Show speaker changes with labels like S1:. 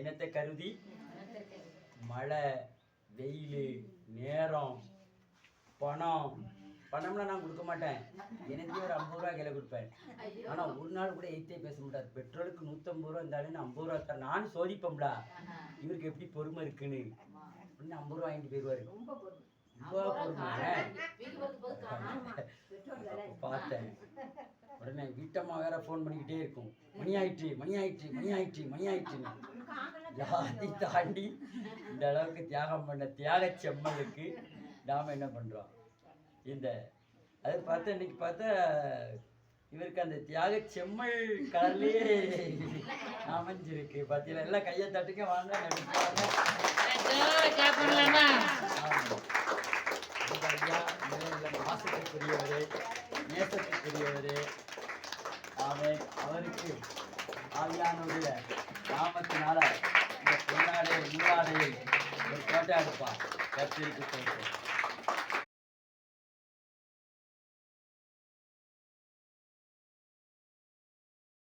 S1: இனத்தை கருதி? மழை வெயில் நேரம் பணம். பணம்னா நான் கொடுக்க மாட்டேன். எனக்கு ஒரு ஐம்பது ரூபா கையில் கொடுப்பேன். ஆனால் ஒரு நாள் கூட எய்த்தே பேச மாட்டார் பெட்ரோலுக்கு நூற்றம்பது ரூபா இருந்தாலும் நான் ஐம்பது ரூபா தரேன். நானும் சோதிப்போம்டா இவருக்கு எப்படி பொறுமை இருக்குன்னு? அப்படின்னு ஐம்பது ரூபா வாங்கிட்டு போயிடுவாரு பார்த்தேன். உடனே வீட்டம்மா வேற ஃபோன் பண்ணிக்கிட்டே இருக்கும். மணி ஆயிற்று மணி ஆயிற்று மணி ஆயிற்று மணி ஆயிற்றுன்னு எல்லாத்தையும் தாண்டி இந்த அளவுக்கு தியாகம் பண்ண தியாக செம்மலுக்கு நாம என்ன பண்றோம்? இந்த அது பார்த்தா இன்னைக்கு பார்த்தா இவருக்கு அந்த தியாக செம்மல் கலர்லயே அமைஞ்சிருக்கு. பார்த்தீங்களா எல்லாம் கையை தட்டுக்க வாங்க மாசத்துக்குரியவரே நேசத்துக்குரியவரே. ஆமென் அவருக்கு ஆவியானுடைய நாமத்தினால முன்னாடி பொன்னாடை நீராடையை ஒரு கத்திரிக்கு சொல்றேன்